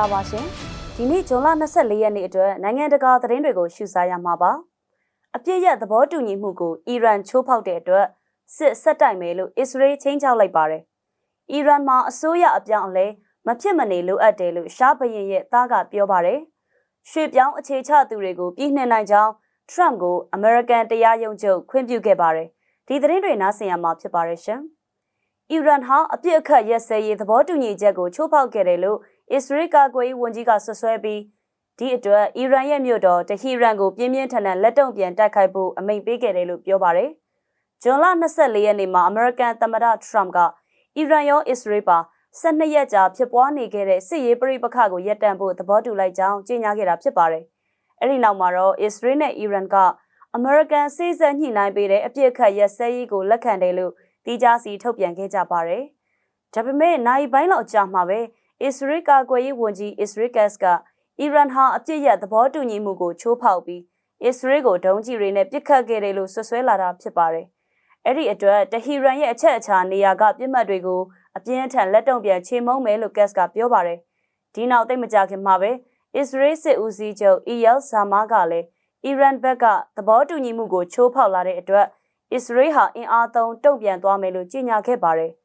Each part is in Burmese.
္ဂလာပါရှင်ဒီနေ့ဇွန်လ24ရက်နေ့အတွက်နိုင်ငံတကာသတင်းတွေကိုရှုစားရမှာပါအပြစ်ရသဘောတူညီမှုကိုအီရန်ချိုးဖောက်တဲ့အတွက်စစ်ဆက်တိုက်မယ်လို့အစ္စရေးချင်းချောက်လိုက်ပါတယ်အီရန်မှာအစိုးရအပြောင်းအလဲမဖြစ်မနေလိုအပ်တယ်လို့ရှားဘရင်ရဲ့သားကပြောပါတယ်ရွှေပြောင်းအခြေချသူတွေကိုပြည်နှင်နိုင်ကြောင်းထရမ့်ကိုအမေရိကန်တရားရုံးချုပ်ခွင့်ပြုခဲ့ပါတယ်ဒီသတင်းတွေနားဆင်ရမှာဖြစ်ပါတယ်ရှင်အီရန်ဟာအပြစ်အခတ်ရက်စဲရေးသဘောတူညီချက်ကိုချိုးဖောက်ခဲ့တယ်လို့ အစ္စရေးကာကွယ်ရေးဝန်ကြီးကဆွဆွဲပြီးဒီအတွက်အီရန်ရဲ့မြို့တော်တဟီရန်ကိုပြင်းပြင်းထန်ထန်လက်တုံ့ပြန်တိုက်ခိုက်ဖို့အမိန့်ပေးခဲ့တယ်လို့ပြောပါတယ်။ဇွန်လ24ရက်နေ့မှာအမေရိကန်သမ္မတထရမ့်ကအီရန်ရောအစ္စရေးပါ12ရက်ကြာဖြစ်ပွားနေခဲ့တဲ့စစ်ရေးပဋိပက္ခကိုရပ်တန့်ဖို့သဘောတူလိုက်ကြောင်းကြေညာခဲ့တာဖြစ်ပါတယ်။အဲဒီနောက်မှာတော့အစ္စရေးနဲ့အီရန်ကအမေရိကန်စိစက်ညှိနှိုင်းပေးတဲ့အပြစ်ခတ်ရက်စဲရေးကိုလက်ခံတယ်လို့တီးခြားစီထုတ်ပြန်ခဲ့ကြပါတယ်။ဒါပေမဲ့နိုင်ပိုင်းလောက်ကြာမှာပဲ အစ္စရေးကာကွယ်ရေးဝန်ကြီးအစ္စရေးကတ်ကအီရန်ဟာအပြစ်ရသဘောတူညီမှုကိုချိုးဖောက်ပြီးအစ္စရေးကိုဒုံးကျည်တွေနဲ့ပစ်ခတ်ခဲ့တယ်လို့ဆွဆွဲလာတာဖြစ်ပါတယ်။အဲ့ဒီအတွက်တဟီရန်ရဲ့အချက်အချာနေရာကပြစ်မှတ်တွေကိုအပြင်းထန်လက်တုံ့ပြန်ချေမှုန်းမယ်လို့ကတ်ကပြောပါတယ်။ဒီနောက်သိမကြခင်မှာပဲအစ္စရေးစစ်ဦးစီးချုပ်အီယယ်ဇာမာကလည်းအီရန်ဘက်ကသဘောတူညီမှုကိုချိုးဖောက်လာတဲ့အတွက်အစ္စရေးဟာအင်အားသုံးတုံ့ပြန်သွားမယ်လို့ကြေညာခဲ့ပါတယ်။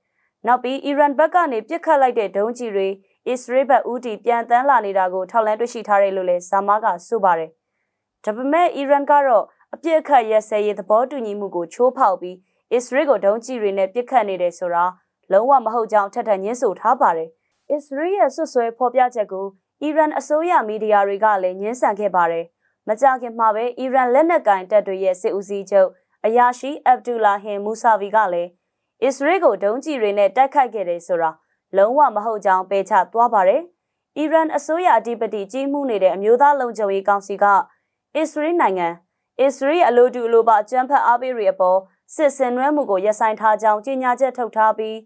နောက်ပြီးအီရန်ဘက်ကနေပြစ်ခတ်လိုက်တဲ့ဒုံးကျည်တွေအစ္စရေးဘက်ဦးတည်ပြန်တန်းလာနေတာကိုထောက်လှမ်းတွေ့ရှိထားတယ်လို့လည်းဇာမားကဆိုပါတယ်။ဒါပေမဲ့အီရန်ကတော့အပြစ်အခတ်ရက်စဲရေးသဘောတူညီမှုကိုချိုးဖောက်ပြီးအစ္စရေးကိုဒုံးကျည်တွေနဲ့ပစ်ခတ်နေတယ်ဆိုတာလုံးဝမဟုတ်ကြောင်းထပ်ထပ်ညှင်းဆိုထားပါတယ်။အစ္စရေးရဲ့ဆွဆွဲဖော်ပြချက်ကိုအီရန်အစိုးရမီဒီယာတွေကလည်းညှင်းဆန်ခဲ့ပါတယ်။မကြခင်မှာပဲအီရန်လက်နက်ကင်တပ်တွေရဲ့စစ်ဦးစီးချုပ်အယာရှိအဗ်ဒူလာဟင်မူဆာဗီကလည်း အစ္စရေးကိုဒုံးကျည်တွေနဲ့တိုက်ခိုက်ခဲ့တယ်ဆိုတာလုံးဝမဟုတ်ကြောင်းပယ်ချသွားပါတယ်။အီရန်အစိုးရအဓိပတိကြီးမှုနေတဲ့အမျိုးသားလုံခြုံရေးကောင်စီကအစ္စရေးနိုင်ငံအစ္စရေးအလိုတူအလိုပါအကြမ်းဖက်အားပေးတွေအပေါ်စစ်စင်နွှဲမှုကိုရပ်ဆိုင်ထားကြောင်းကြေညာချက်ထုတ်ထားပြီး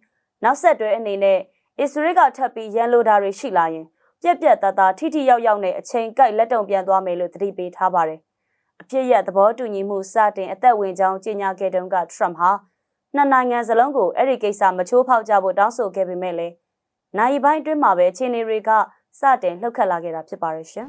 နောက်ဆက်တွဲအနေနဲ့အစ္စရေးကထပ်ပြီးရန်လိုတာတွေရှိလာရင်ပြက်ပြက်သားသားထိထိရောက်ရောက်နဲ့အချိန်ကိုက်လက်တုံပြန်သွားမယ်လို့သတိပေးထားပါတယ်။အပြစ်ရသဘောတူညီမှုစတင်အသက်ဝင်ကြောင်းကြေညာခဲ့တုန်းကထရမ့်ဟာ နှစ်နိုင်ငံစလုံးကိုအဲ့ဒီကိစ္စမချိုးဖောက်ကြဖို့တောင်းဆိုခဲ့ပေမဲ့လည်းနိုင်ပိုင်းအတွင်းမှာပဲချင်းနေတွေကစတင်လှုပ်ခတ်လာခဲ့တာဖြစ်ပါရဲ့ရှင်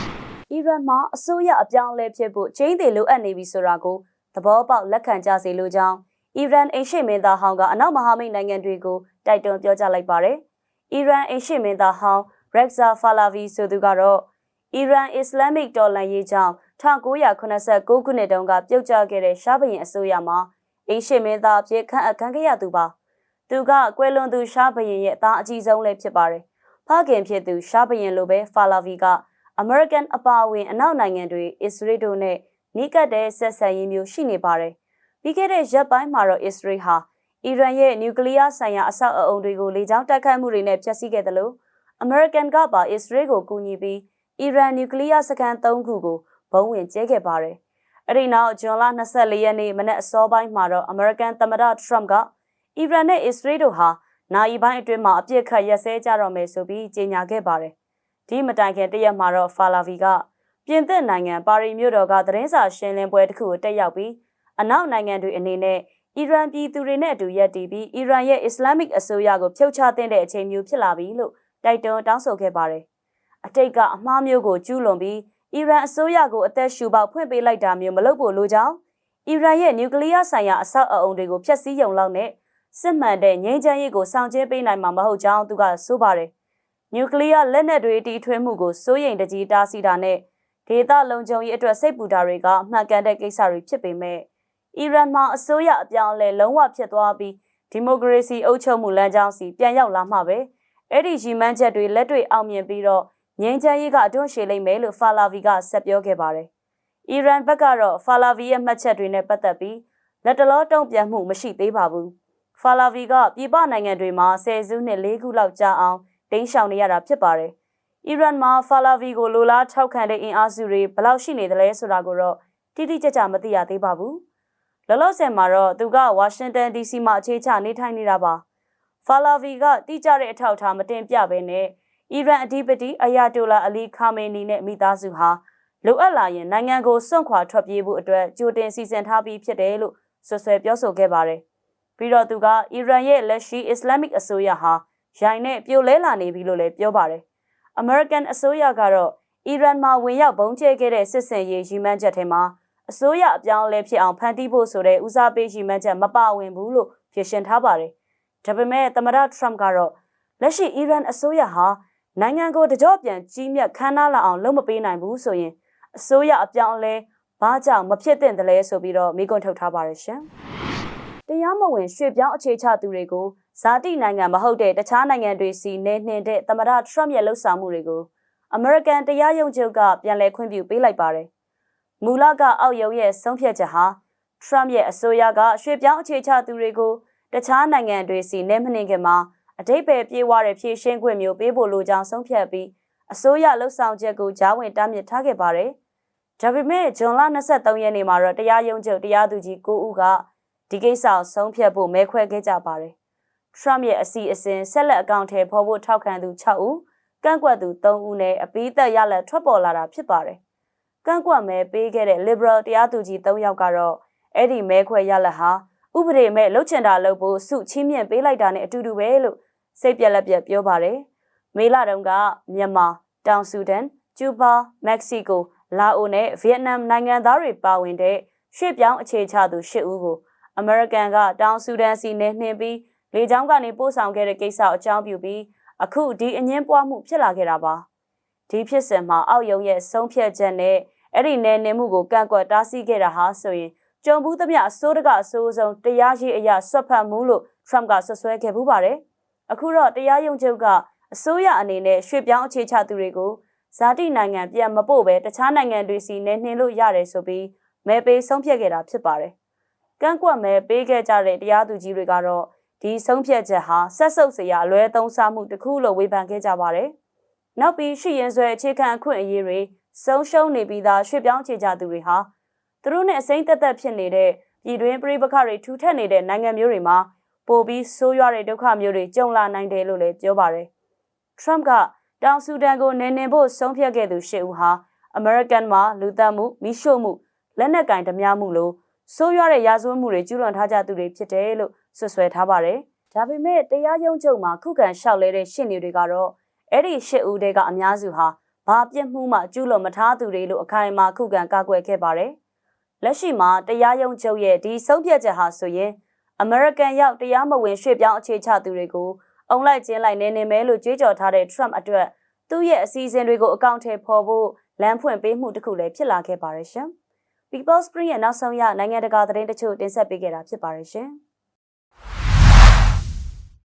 ။အီရန်မှာအစိုးရအပြောင်းအလဲဖြစ်ဖို့ချင်းတွေလိုအပ်နေပြီဆိုတာကိုသဘောပေါက်လက်ခံကြစေလိုကြောင်းအီရန်အိမ်ရှိမင်းသားဟောင်းကအနောက်မဟာမိတ်နိုင်ငံတွေကိုတိုက်တွန်းပြောကြားလိုက်ပါတယ်။အီရန်အိမ်ရှိမင်းသားဟောင်းရက်ဇာဖာလာဗီဆိုသူကတော့အီရန်အစ္စလာမစ်တော်လှန်ရေးကြောင့်1989ခုနှစ်တုန်းကပြုတ်ကျခဲ့တဲ့ရှားဘရင်အစိုးရမှာ အိမ်ရှိမင်းသားအဖြစ်ခန့်အပ်ခံခဲ့ရသူပါသူကကွယ်လွန်သူရှားဘရင်ရဲ့အသားအကြီးဆုံးလည်းဖြစ်ပါတယ်ဖခင်ဖြစ်သူရှားဘရင်လိုပဲဖာလာဗီကအမေရိကန်အပါအဝင်အနောက်နိုင်ငံတွေအစ္စရေးတို့နဲ့နီးကပ်တဲ့ဆက်ဆံရေးမျိုးရှိနေပါတယ်ပြီးခဲ့တဲ့ရက်ပိုင်းမှာတော့အစ္စရေးဟာအီရန်ရဲ့နျူကလ িয়ার ဆိုင်ရာအဆောက်အအုံတွေကိုလေကြောင်းတိုက်ခိုက်မှုတွေနဲ့ဖျက်ဆီးခဲ့တယ်လို့အမေရိကန်ကပါအစ္စရေးကိုကူညီပြီးအီရန်နျူကလ িয়ার စခန်း၃ခုကိုဘုံဝင်ကျဲခဲ့ပါတယ် အဲ့ဒီနောက်ဇွန်လ24ရက်နေ့မနေ့အစောပိုင်းမှာတော့အမေရိကန်သမ္မတထရမ့်ကအီရန်နဲ့အစ္စရေးတို့ဟာနိုင်ပိုင်းအတွင်းမှာအပြစ်ခတ်ရက်စဲကြတော့မယ်ဆိုပြီးကြေညာခဲ့ပါတယ်။ဒီမတိုင်ခင်တရက်မှာတော့ဖာလာဗီကပြင်သစ်နိုင်ငံပါရီမြို့တော်ကသတင်းစာရှင်းလင်းပွဲတစ်ခုကိုတက်ရောက်ပြီးအနောက်နိုင်ငံတွေအနေနဲ့အီရန်ပြည်သူတွေနဲ့အတူရပ်တည်ပြီးအီရန်ရဲ့အစ္စလာမစ်အစိုးရကိုဖြုတ်ချတဲ့အချိန်မျိုးဖြစ်လာပြီလို့တိုက်တွန်းတောင်းဆိုခဲ့ပါတယ်။အတိတ်ကအမှားမျိုးကိုကျူးလွန်ပြီး အီရန်အစိုးရကိုအသက်ရှူပေါက်ဖွင့်ပေးလိုက်တာမျိုးမလုပ်ဖို့လိုကြောင်းအီရန်ရဲ့နျူကလ িয়ার ဆိုင်ရာအဆောက်အအုံတွေကိုဖျက်ဆီးရုံလောက်နဲ့စစ်မှန်တဲ့ငြိမ်းချမ်းရေးကိုဆောင်ကျဉ်ပေးနိုင်မှာမဟုတ်ကြောင်းသူကဆိုပါတယ်။နျူကလ িয়ার လက်နက်တွေတီထွေးမှုကိုစိုးရိမ်တကြီးတားဆီးတာနဲ့ဒေသလုံခြုံရေးအတွက်စိတ်ပူတာတွေကမှန်ကန်တဲ့ကိစ္စတွေဖြစ်ပေမဲ့အီရန်မှာအစိုးရအပြောင်းအလဲလုံးဝဖြစ်သွားပြီးဒီမိုကရေစီအုပ်ချုပ်မှုလမ်းကြောင်းစီပြန်ရောက်လာမှပဲအဲ့ဒီရည်မှန်းချက်တွေလက်တွေ့အောင်မြင်ပြီးတော့ ငြိမ်းချမ်းရေးကအတွန်းရှည်လိမ့်မယ်လို့ဖာလာဗီကဆက်ပြောခဲ့ပါတယ်။အီရန်ဘက်ကတော့ဖာလာဗီရဲ့မှတ်ချက်တွေနဲ့ပတ်သက်ပြီးလက်တလောတုံ့ပြန်မှုမရှိသေးပါဘူး။ဖာလာဗီကပြည်ပနိုင်ငံတွေမှာဆယ်စုနှစ်၄ခုလောက်ကြာအောင်တင်းရှောင်နေရတာဖြစ်ပါတယ်။အီရန်မှာဖာလာဗီကိုလိုလားထောက်ခံတဲ့အင်အားစုတွေဘယ်လောက်ရှိနေသလဲဆိုတာကိုတော့တိတိကျကျမသိရသေးပါဘူး။လောလောဆယ်မှာတော့သူကဝါရှင်တန် DC မှာအခြေချနေထိုင်နေတာပါ။ဖာလာဗီကတိကျတဲ့အထောက်အထားမတင်ပြဘဲနဲ့ အီရန်အဓိပတိအယာတိုလာအလီခါမေနီနဲ့မိသားစုဟာလိုအပ်လာရင်နိုင်ငံကိုစွန့်ခွာထွက်ပြေးဖို့အတွက်ကြိုတင်စီစဉ်ထားပြီးဖြစ်တယ်လို့ဆွဆွဲပြောဆိုခဲ့ပါတယ်။ပြီးတော့သူကအီရန်ရဲ့လက်ရှိအစ္စလာမစ်အစိုးရဟာရိုင်နဲ့ပြိုလဲလာနေပြီလို့လည်းပြောပါတယ်။ American အစိုးရကတော့အီရန်မှာဝင်ရောက်ဘုံကျဲခဲ့တဲ့စစ်စင်ရေးရည်မှန်းချက်ထဲမှာအစိုးရအပြောင်းအလဲဖြစ်အောင်ဖန်တီးဖို့ဆိုတဲ့ဦးစားပေးရည်မှန်းချက်မပါဝင်ဘူးလို့ဖြေရှင်းထားပါတယ်။ဒါပေမဲ့သမ္မတထရမ့်ကတော့လက်ရှိအီရန်အစိုးရဟာ နိုင်ငံကိုတကြော့ပြန်ကြီးမြတ်ခမ်းနားလာအောင်လုပ်မပေးနိုင်ဘူးဆိုရင်အစိုးရအပြောင်းအလဲဘာကြောင့်မဖြစ်သင့်တယ်လဲဆိုပြီးတော့မိကွန်းထုတ်ထားပါရရှင်။တရားမဝင်ရွှေ့ပြောင်းအခြေချသူတွေကိုဇာတိနိုင်ငံမဟုတ်တဲ့တခြားနိုင်ငံတွေစီနေနှင်တဲ့သမ္မတထရမ့်ရဲ့လှုပ်ဆောင်မှုတွေကိုအမေရိကန်တရားရုံးချုပ်ကပြန်လည်ခွင့်ပြုပေးလိုက်ပါတယ်။မူလကအောက်ရုံးရဲ့ဆုံးဖြတ်ချက်ဟာထရမ့်ရဲ့အစိုးရကရွှေ့ပြောင်းအခြေချသူတွေကိုတခြားနိုင်ငံတွေစီနေမနှင်ခင်မှာ အတိတ်ပဲပြေးဝတဲ့ဖြည့်ရှင်းခွင့်မျိုးပေးဖို့လိုကြောင်းဆုံးဖြတ်ပြီးအစိုးရလှုပ်ဆောင်ချက်ကိုကြားဝင်တားမြစ်ထားခဲ့ပါတယ်။ဒါပေမဲ့ဂျွန်လ23ရက်နေ့မှာတော့တရားရုံးချုပ်တရားသူကြီး9ဦးကဒီကိစ္စကိုဆုံးဖြတ်ဖို့မဲခွဲခဲ့ကြပါတယ်။ Trump ရဲ့အစီအစဉ်ဆက်လက်အကောင့်ထဲပေါ်ဖို့ထောက်ခံသူ6ဦးကန့်ကွက်သူ3ဦးနဲ့အပိသက်ရလက်ထွက်ပေါ်လာတာဖြစ်ပါတယ်။ကန့်ကွက်မဲပေးခဲ့တဲ့ Liberal တရားသူကြီး3ယောက်ကတော့အဲ့ဒီမဲခွဲရလက်ဟာ ဥပဒေမဲ့လှုပ်ချင်တာလုပ်ဖို့စုချင်းမြင့်ပေးလိုက်တာနဲ့အတူတူပဲလို့စိတ်ပြက်လက်ပြက်ပြောပါတယ်။မေလတုန်းကမြန်မာ၊တောင်ဆူဒန်၊ကျူဘာ၊မက္ကဆီကို၊လာအိုနဲ့ဗီယက်နမ်နိုင်ငံသားတွေပါဝင်တဲ့ရွှေ့ပြောင်းအခြေချသူ၈ဦးကိုအမေရိကန်ကတောင်ဆူဒန်စီနဲ့နှင်ပြီးလေကြောင်းကနေပို့ဆောင်ခဲ့တဲ့ကိစ္စအကြောင်းပြုပြီးအခုဒီအငင်းပွားမှုဖြစ်လာခဲ့တာပါဒီဖြစ်စဉ်မှာအောက်ယုံရဲ့ဆုံးဖြတ်ချက်နဲ့အဲ့ဒီနယ်နေမှုကိုကန့်ကွက်တားဆီးခဲ့တာဟာဆိုရင် ကြုံဘူးသမျှအစိုးရကအစိုးဆုံးတရားရှိအရာဆွတ်ဖတ်မှုလို့ Trump ကဆွဆွဲခဲ့ပူးပါတယ်အခုတော့တရားရုံးချုပ်ကအစိုးရအနေနဲ့ရွှေ့ပြောင်းအခြေချသူတွေကိုဇာတိနိုင်ငံပြန်မပို့ပဲတခြားနိုင်ငံတွေစီနဲ့နှင်လို့ရတယ်ဆိုပြီးမဲပေးဆုံးဖြတ်ခဲ့တာဖြစ်ပါတယ်ကန့်ကွက်မဲပေးခဲ့ကြတဲ့တရားသူကြီးတွေကတော့ဒီဆုံးဖြတ်ချက်ဟာဆက်ဆုပ်စရာအလွဲသုံးစားမှုတစ်ခုလို့ဝေဖန်ခဲ့ကြပါတယ်။နောက်ပြီးရှိရင်ဆွဲအခြေခံအခွင့်အရေးတွေဆုံးရှုံးနေပြီးသားရွှေ့ပြောင်းခြေချသူတွေဟာ သူတို့နဲ့အစိမ့်သက်သက်ဖြစ်နေတဲ့ပြည်တွင်းပြည်ပခတွေထူထပ်နေတဲ့နိုင်ငံမျိုးတွေမှာပိုပြီးဆိုးရွားတဲ့ဒုက္ခမျိုးတွေကြုံလာနိုင်တယ်လို့လည်းပြောပါတယ်။ Trump ကတောင်ဆူဒန်ကိုနေနေဖို့ဆုံးဖြတ်ခဲ့သူရှစ်ဦးဟာ American မှာလူသက်မှုမိရှို့မှုလက်နက်ကင်ဓမြမှုလိုဆိုးရွားတဲ့ရာဇဝတ်မှုတွေကျူးလွန်ထားကြသူတွေဖြစ်တယ်လို့ဆွဆွဲထားပါတယ်။ဒါပေမဲ့တရားရုံးချုပ်မှာခုခံလျှောက်လဲတဲ့ရှင်းနေတွေကတော့အဲ့ဒီရှစ်ဦးတဲကအများစုဟာဘာပြစ်မှုမှကျူးလွန်မထားသူတွေလို့အခိုင်အမာခုခံကာကွယ်ခဲ့ပါတယ်။ လက်ရှိမှာတရားရုံးချုပ်ရဲ့ဒီဆုံးဖြတ်ချက်ဟာဆိုရင် American ရောက်တရားမဝင်ရွှေ့ပြောင်းအခြေချသူတွေကိုအုံလိုက်ကျင်းလိုက်နေနေမဲလို့ကြွေးကြော်ထားတဲ့ Trump အတွက်သူ့ရဲ့အစီအစဉ်တွေကိုအကောင့်ထဲပေါ်ဖို့လမ်းဖွင့်ပေးမှုတစ်ခုလည်းဖြစ်လာခဲ့ပါရဲ့ရှင်။ People Spring ရဲ့နောက်ဆုံးရနိုင်ငံတကာသတင်းတချို့တင်ဆက်ပေးခဲ့တာဖြစ်ပါရဲ့ရှင်။